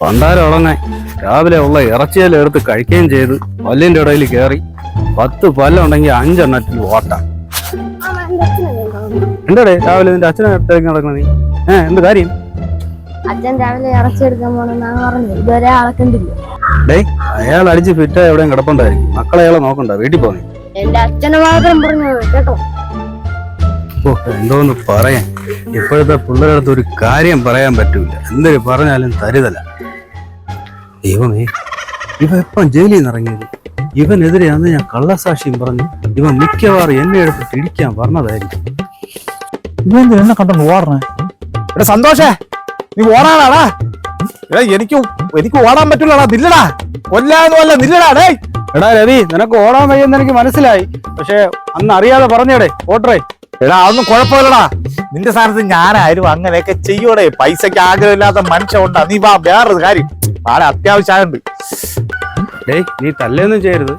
പണ്ടാരം ഉടനെ രാവിലെ ഉള്ള ഇറച്ചിയെല്ലാം എടുത്ത് കഴിക്കുകയും ചെയ്ത് പല്ലിന്റെ ഇടയിൽ കയറി പത്ത് പല്ലുണ്ടെങ്കിൽ അഞ്ചെണ്ണത്തിൽ ഓട്ട. എന്താടേ രാവിലെ നിന്റെ അച്ഛനെ അടുത്തേക്ക് നടക്കണ നീ? ഏ എന്ത് കാര്യം? അച്ഛൻ രാവിലെ ഇറച്ചി എടുക്കാൻ പോണെന്നാണ് പറഞ്ഞു. ഇതുവരെ ആളെ കണ്ടില്ല. ഡേ അയാൾ അടിച്ച് ഫിറ്റ് എവിടെയും കിടപ്പുണ്ടായിരിക്കും. മക്കളെ അയാളെ നോക്കണ്ട വീട്ടിൽ പോന്നെ. എന്റെ അച്ഛനെ മാത്രം പറഞ്ഞു കേട്ടോ. ഓ എന്തോന്ന് പറയാൻ? ഇപ്പോഴത്തെ പിള്ളേരുടെ അടുത്ത് ഒരു കാര്യം പറയാൻ പറ്റൂല. എന്തൊരു പറഞ്ഞാലും തരുതല. ദൈവമേ ഇവ എപ്പം ജയിലിൽ നിന്ന് ഇറങ്ങിയത്? ഇവനെതിരെ അന്ന് ഞാൻ കള്ളസാക്ഷിയും പറഞ്ഞു. ഇവൻ മിക്കവാറും എന്നെ എടുത്തിട്ട് ഇടിക്കാൻ പറഞ്ഞതായിരിക്കും. ഇവൻ എന്നെ കണ്ടു ഓടണേ? എടാ സന്തോഷേ നീ ഓടാനാടാ. എടാ എനിക്ക് എനിക്ക് ഓടാൻ പറ്റില്ലടാ നില്ലടാ. കൊല്ലാന്ന് നില്ലടാ ഡേ എടാ രവി നിനക്ക് ഓടാൻ വയ്യെന്ന് എനിക്ക് മനസ്സിലായി. പക്ഷെ അന്ന് അറിയാതെ പറഞ്ഞേടേ ഓട്ടറേ. എടാ അതൊന്നും കുഴപ്പമില്ലടാ. നിന്റെ സ്ഥാനത്ത് ഞാനായാലും അങ്ങനെയൊക്കെ ചെയ്യൂടെ. പൈസക്ക് ആഗ്രഹമില്ലാത്ത മനുഷ്യ ഉണ്ടാ. നീ വാ വേറൊരു കാര്യം. ആടെ അത്യാവശ്യമായുണ്ട്. ഡേയ് നീ തല്ലൊന്നും ചെയ്യരുത്.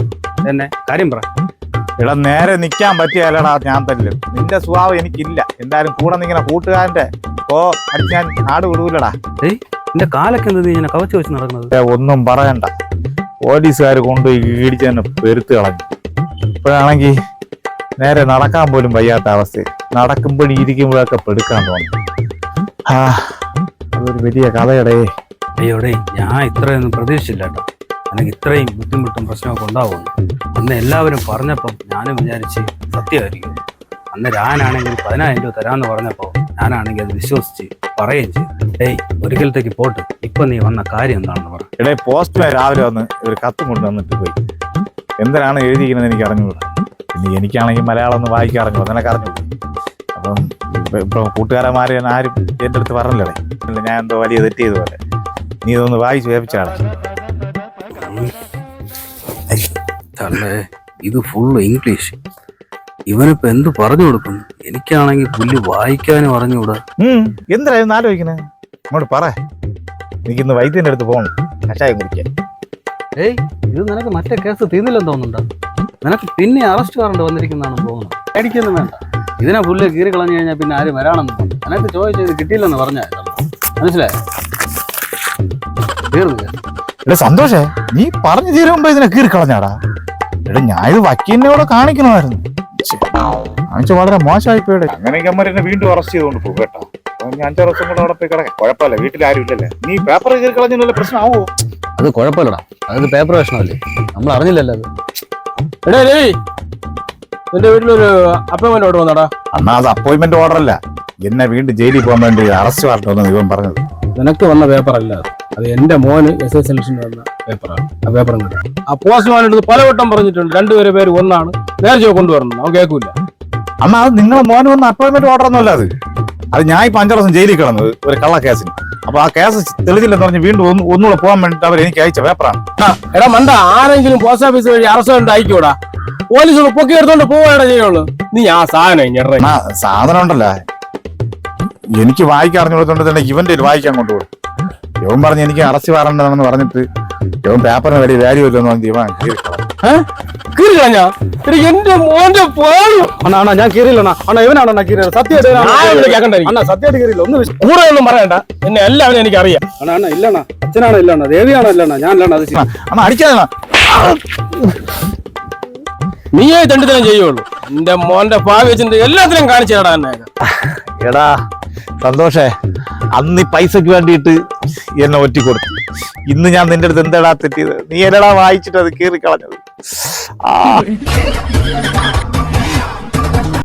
എന്നെ കാര്യം പറ. എടാ നേരെ നിൽക്കാൻ പറ്റിയല്ലടാ ഞാൻ തല്ലും. നിന്റെ സ്വഭാവം എനിക്കില്ല. എന്തായാലും കൂടെ നിങ്ങനെ കൂട്ടുകാരന്റെ ഓ അടിച്ച് ഞാൻ നാട് വിടൂലടാ. ഡേയ് നിന്റെ കാലൊക്കെ എന്ത് നീ ഇങ്ങനെ കവച്ച് വെച്ച് നടക്കുന്നത്? ഏ, ഒന്നും പറയണ്ട. പോലീസുകാർ കൊണ്ടുപോയി ഇടിച്ച് തന്നെ പെരുത്ത് കളഞ്ഞു. ഇപ്പോഴാണെങ്കിൽ നേരെ നടക്കാൻ പോലും വയ്യാത്ത അവസ്ഥ നടക്കുമ്പോഴും ഇരിക്കുമ്പോഴൊക്കെ പെടുക്കാൻ തോന്നുന്നു ആ അതൊരു വലിയ കഥയടേ. അയ്യോ ഡേയ് ഞാൻ ഇത്രയൊന്നും പ്രതീക്ഷിച്ചില്ല കേട്ടോ. എനിക്ക് ഇത്രയും ബുദ്ധിമുട്ടും പ്രശ്നമൊക്കെ ഉണ്ടാവുമെന്ന് അന്ന് എല്ലാവരും പറഞ്ഞപ്പം ഞാനും വിചാരിച്ച് സത്യമായിരിക്കും. അന്ന് ഞാനാണെങ്കിൽ പതിനായിരം രൂപ തരാമെന്ന് പറഞ്ഞപ്പോൾ ഞാനാണെങ്കിൽ അത് വിശ്വസിച്ച് പറയുകയും ചെയ്തു. ഡേയ് ഒരിക്കലത്തേക്ക് പോട്ട്. ഇപ്പൊ നീ വന്ന കാര്യം എന്താണെന്ന് പറ. ഇടേ പോസ്റ്റ്മാൻ രാവിലെ വന്ന് ഒരു കത്തും കൊണ്ടുവന്നിട്ട് പോയി. എന്തിനാണ് എഴുതിയിരിക്കുന്നത് എനിക്ക് അറിഞ്ഞുകൂടാ. പിന്നെ എനിക്കാണെങ്കിൽ മലയാളം ഒന്ന് വായിക്കാൻ അറിഞ്ഞു നിനക്ക് അറിഞ്ഞുകൂടാ. അപ്പം ഇപ്പൊ- കൂട്ടുകാരന്മാര് ആരും എന്റെ അടുത്ത് പറഞ്ഞില്ലേ ഞാൻ എന്തോ വലിയ തെറ്റ് ചെയ്ത പോലെ നീ ഇതൊന്ന് വായിച്ച് വേപ്പിച്ചാണ് ഇത് ഫുള്ള് ഇംഗ്ലീഷ് ഇവനിപ്പോ എന്ത് പറഞ്ഞു കൊടുക്കുന്നു? എനിക്കാണെങ്കിൽ പുല്ല് വായിക്കാനും അറിഞ്ഞുകൂടാ. എന്തായാലും ആലോചിക്കണേ? അങ്ങോട്ട് പറ. എനിക്കിന്ന് വൈദ്യന്റെ അടുത്ത് പോകണം. കഷായം കുടിക്കാൻ. ഏയ് ഇത് നിനക്ക് മറ്റേ കേസ് തീർന്നില്ലെന്ന് തോന്നുന്നുണ്ടോ? നിനക്ക് പിന്നെ അറസ്റ്റ് വാറണ്ട് വന്നിരിക്കുന്നതാണ് തോന്നുന്നു. പേടിക്കൊന്നും വേണ്ട. ഇതിനെ പുല്ല് കീറി കളഞ്ഞു കഴിഞ്ഞാൽ പിന്നെ ആരും വരാണെന്ന് തോന്നുന്നു. നിനക്ക് ചോദിച്ചത് കിട്ടിയില്ലെന്ന് പറഞ്ഞാൽ മനസ്സിലായോ. എടാ സന്തോഷേ നീ പറഞ്ഞു തീരുമ്പോ ഇതിനെ കീറി കളഞ്ഞാടാ. എടാ ഞാൻ ഇത് വക്കീലിനോടെ കാണിക്കണമായിരുന്നു. കാണിച്ച വളരെ മോശമായി പോയി. അങ്ങനെയൊക്കെ അമ്മ എന്നെ വീണ്ടും അറസ്റ്റ് ചെയ്തുകൊണ്ട് പോകും കേട്ടോ. ഞാൻ അഞ്ചാറ് ദിവസം കൂടെ അവിടെ പോയി കിടക്കാം. കുഴപ്പമില്ല വീട്ടിൽ ആരും ഇല്ലല്ലേ. നീ പേപ്പർ കീറി കളഞ്ഞ പ്രശ്നമാവോ? അത് കുഴപ്പമില്ലടാ. അത് പേപ്പർ പ്രശ്നമല്ലേ. നമ്മൾ അറിഞ്ഞില്ലല്ലോ അത്. എടാ ഡേയ് എന്റെ വീട്ടിലൊരു അപ്പോയിന്റ്മെന്റ് ഓർഡർ വന്നടാ. അന്നാ അത് അപ്പോയിന്റ്മെന്റ് ഓർഡർ അല്ല. എന്നെ വീണ്ടും ജയിലിൽ പോകാൻ വേണ്ടി അറസ്റ്റ് വാറണ്ടെന്ന് ഇവൻ പറഞ്ഞത്. നിനക്ക് വന്ന പേപ്പർ അല്ല അത്. അത് എന്റെ മോന് എസ് എസ് സെലക്ഷന് വന്ന പേപ്പറാണ് ആ? പേപ്പർ കിട്ടാം ആ പോസ്റ്റ്മാൻ എടുത്ത് പലവട്ടം പറഞ്ഞിട്ടുണ്ട്. രണ്ടുപേരെ പേര് ഒന്നാണ്. നേർച്ച കൊണ്ടുവരണം. അവൻ കേൾക്കൂല. അമ്മ അത് നിങ്ങളെ മോന് വന്ന അപ്പോയിന്റ്മെന്റ് ഓർഡർ ഒന്നുമല്ല അത്. അത് ഞാൻ ഇപ്പൊ അഞ്ചു ദിവസം ജയിലിൽ കിടന്നത് ഒരു കള്ള കേസിന്. അപ്പൊ ആ കേസ് തെളിഞ്ഞില്ലെന്ന് പറഞ്ഞ് വീണ്ടും ഒന്ന് ഒന്നുകൂടെ പോകാൻ വേണ്ടിട്ട് അവർ എനിക്ക് അയച്ച പേപ്പറാണ് എടാ മണ്ട ആരെങ്കിലും പോസ്റ്റ് ഓഫീസ് വഴി അറസ്റ്റ് അയക്കൂടാ പോലീസ് പൊക്കി എടുത്തോണ്ട് പോവാടാ ചെയ്യുള്ളൂ. നീ ആ സാധനം സാധനം ഉണ്ടല്ലോ. എനിക്ക് വായിക്കാൻ അറിഞ്ഞു കൊടുത്തോണ്ട് തന്നെ ഇവന്റെ ഒരു വായിക്കാൻ കൊണ്ടുപോകും. ഇവൻ പറഞ്ഞ് എനിക്ക് അറസ്റ്റ് വാറണ്ടതാണെന്ന് പറഞ്ഞിട്ട് യോൻ പേപ്പറിന് വലിയ വാല്യൂ ഇല്ലെന്ന് പറഞ്ഞ് ഇവൻ എന്റെ മോന്റെ അണ്ണാ അണ്ണാ ഞാൻ കീറിയില്ലണ്ണാ അണ്ണാ. ഇവനാണോ കീറിയത്? കേൾക്കണ്ടായിരിക്കും അണ്ണാ സത്യമായിട്ട് കീറില്ല ഒന്ന് കൂടെ ഒന്നും പറയണ്ട. എന്നെ എല്ലാവരും എനിക്കറിയാം. അണ്ണാ അണ്ണാ ഇല്ലണ്ണാ അച്ഛനാണോ ഇല്ലണ്ണാ ദേവിയാണോ ഇല്ലണ്ണാ ഞാൻ ഇല്ലണ്ണാ അത്. അമ്മ അടിക്കാതെ നീയേ തണ്ടിത്തരം ചെയ്യുള്ളൂ. എന്റെ മോന്റെ ഭാവി വെച്ചിട്ട് എല്ലാത്തിനും കാണിച്ചേടാ എന്നെ. എടാ സന്തോഷേ. അന്ന് പൈസക്ക് വേണ്ടിയിട്ട് എന്നെ ഒറ്റി കൊടുത്തു. ഇന്ന് ഞാൻ നിന്റെ അടുത്ത് എന്താടാ തെറ്റിയത്? നീ എന്നടാ വായിച്ചിട്ട് അത് കീറി കളഞ്ഞത് ആ.